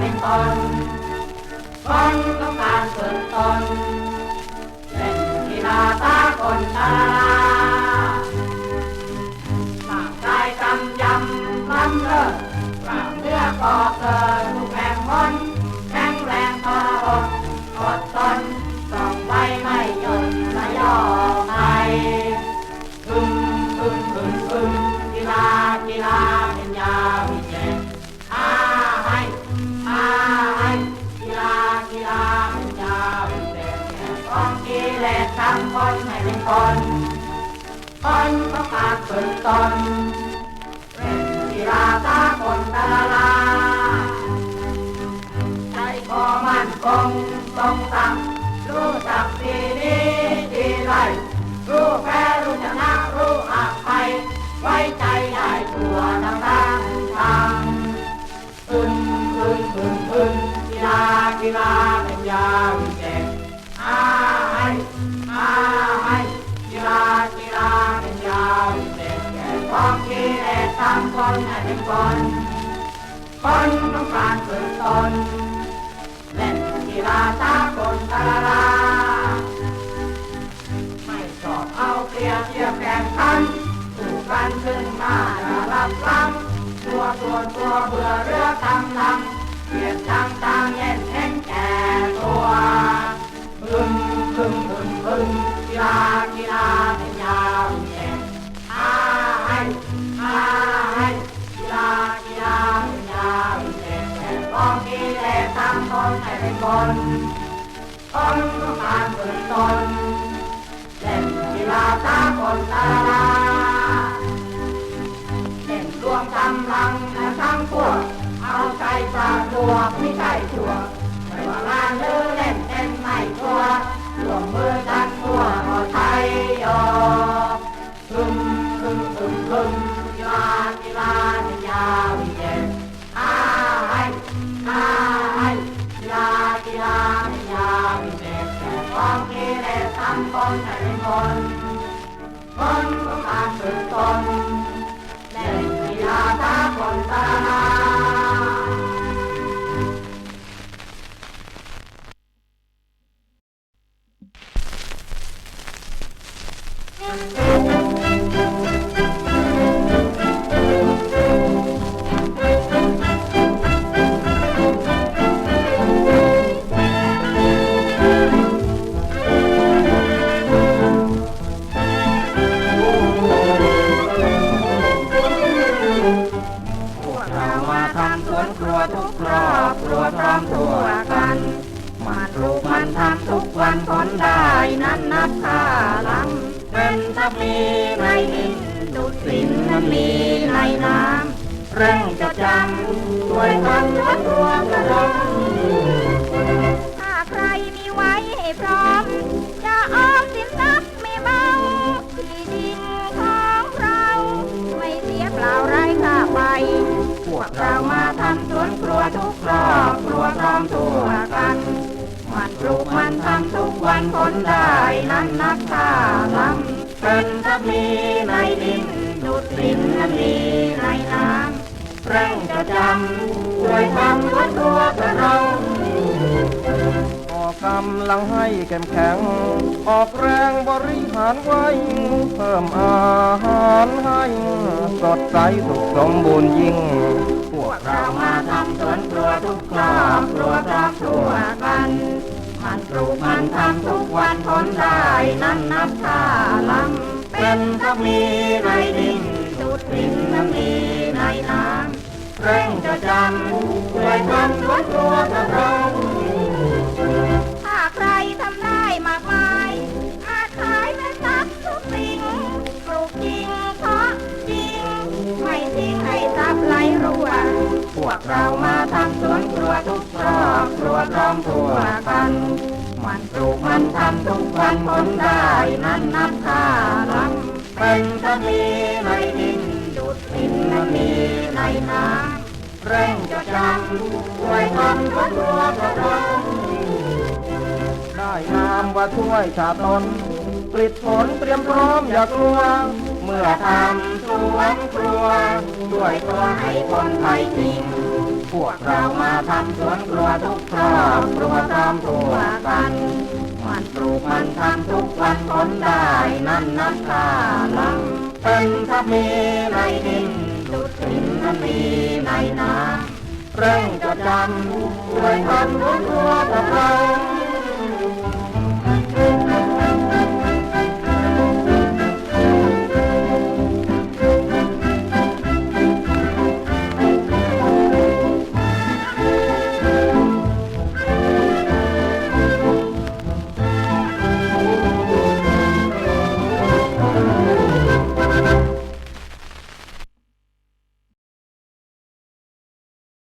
เป็นคนคนต้องการฝึกตนเป็นกีฬาตาคนตาร่างกายจำยำล้ำเลิศกล้ามเนื้อก่อเกิดทุกแมงมน คนต้องการฝึกตนเล่นกีฬาสากลตะลาใจคอมั่นคงทรงตั้งรู้จักดีนี้ดีไรรู้แพ้รู้ชนะรู้อภัยไว้ใจได้ตัวทั้งทั้งทางอึนอึนอึนอึนกีฬากีฬาเป็นยาวิเศษ ให้เป็นคนคนต้องการฝึกตนเล่นกีฬาสากลตะลาไม่ชอบเอาเปรียบเทียบแข่งขันถูกกันขึ้นมาจะรับฟังตัวส่วตัวเบื่อเรือตำลำเกลียดจังต่างเย็นเห็นแก่ตัวพึมพึมพึมพึมกีฬากีฬาเป็นยาวเศษอาให้อาให้ ฝึกตนเล่นกีฬาสากลตาลาเล่นรวมกำลังทั้งพวกเอาใจสะดวกไม่ใทุกครอบครัวพร้อมทั่วกันมาลูกมันทำทุกวันผลได้นั้นนับค่าลังเป็นทัพมีในดินดุดสินนั้นมีในน้ำเร่งจะจำด้วยกันสวนครัวกระดม วันผลได้นั้นนับค่าลังเป็นทัพมีในดินดุดสินนั้นมีในน้ำเร่งจะจำช่วยทำสวนครัวกระเราออกกำลังให้เข้มแข็ง ออกแรงบริหารไว้ เพิ่มอาหารให้ สดใสสุขสมบูรณ์ยิ่ง พวกเรามาทำสวนครัวทุกครอบครัวพร้อมทั่วกัน มันปลูกมันทำทุกวันผลได้นั้นนับค่าลัง เป็นทัพมีในดินดุดดินนั้นมีในน้ำเร่งจะจำช่วยทำสวนครัวกับเราถ้าใครทำได้มากมายอาจขายเป็นทรัพย์ทุกสิ่งปลูกจริงเพราะจริง ไม่ทิ้งให้ทรัพย์ไหลรั่ว พวกเรามาทำสวนครัวทุกครอบครั วพร้อมทั่วกัน มันปลูกมันทำทุกวันผลได้นั้นนับค่าลังเป็นทัพมีในดินดุดดินนั้นมีในน้ำเร่งจะจำช่วยทำสวนครัวกับเราได้นามว่าช่วยชาตนกลิดผลเตรียมพร้อมอย่ากลัว เมื่อทำสวนครัว ด้วยตัวให้คนไทยจริง พวกเรามาทำสวนครัวทุกครอบครัวพร้อมทั่วกัน มันปลูกมันทำทุกวันผลได้นั้นนับตาลังเป็นทัพมีในดินดุดดินนั้นมีในน้ำเร่งจดจำด้วยทำสวนครัวพวกเรา